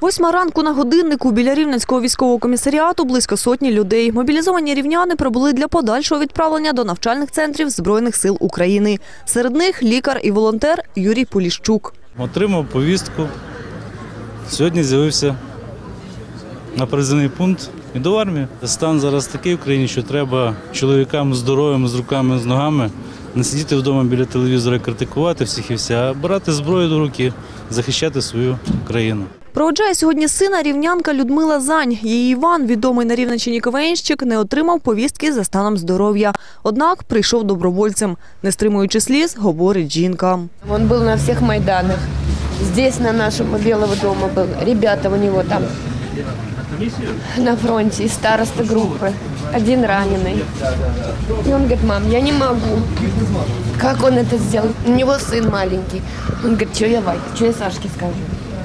Восьма ранку на годиннику біля Рівненського військового комісаріату близько сотні людей. Мобілізовані рівняни прибули для подальшого відправлення до навчальних центрів Збройних сил України. Серед них лікар і волонтер Юрій Поліщук. Отримав повістку. Сьогодні з'явився на призивний пункт і до армії. Стан зараз такий в країні, що треба чоловікам здоровим, з руками, з ногами не сидіти вдома біля телевізора критикувати всіх і вся, а брати зброю до руки, захищати свою країну. Проводжає сьогодні сина рівнянка Людмила Зань. Її Іван, відомий на Рівненщині КВНщик, не отримав повістки за станом здоров'я. Однак прийшов добровольцем. Не стримуючи сліз, говорить жінка. Он был на всех Майданах. Здесь, на нашем у Белого дома был. Ребята у него там на фронте из староста группы. Один раненый. И он говорит, мам, я не могу. Как он это сделал? У него сын маленький. Он говорит, что я Вайке, что я Сашке скажу?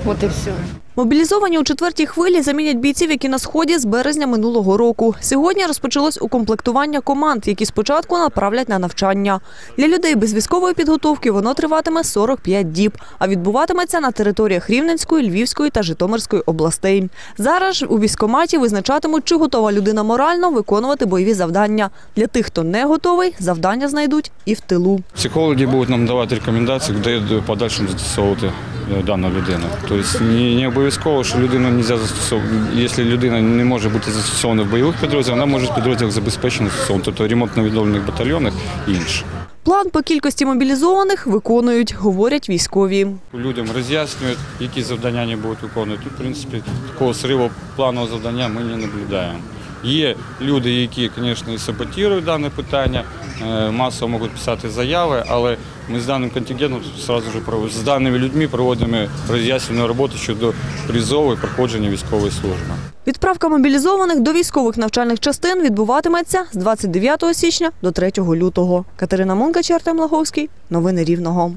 Вот и все. Мобілізовані у четвертій хвилі замінять бійців, які на сході з березня минулого року. Сьогодні розпочалось укомплектування команд, які спочатку направлять на навчання. Для людей без військової підготовки воно триватиме 45 діб, а відбуватиметься на територіях Рівненської, Львівської та Житомирської областей. Зараз у військкоматі визначатимуть, чи готова людина морально виконувати бойові завдання. Для тих, хто не готовий, завдання знайдуть і в тилу. Психологи будуть нам давати рекомендації, де в подальшому застосовувати е, дану людину. Тобто не, не обов'язково, що людину не можна застосовувати. Якщо людина не може бути застосована в бойових підрозділах, вона може в підрозділах забезпечено застосована, тобто ремонтно-відновлених батальйонах і інше. План по кількості мобілізованих виконують, говорять військові. Людям роз'яснюють, які завдання вони будуть виконувати. В принципі, такого сриву планового завдання ми не наблюдаємо. Є люди, які, звісно, і саботують дане питання, е, масово можуть писати заяви, але ми з даним контингентом сразу ж з даними людьми проводимо роз'яснювальну роботу щодо призову і проходження військової служби. Відправка мобілізованих до військових навчальних частин відбуватиметься з 29 січня до 3 лютого. Катерина Мункач, Артем Лаговський. Новини Рівного.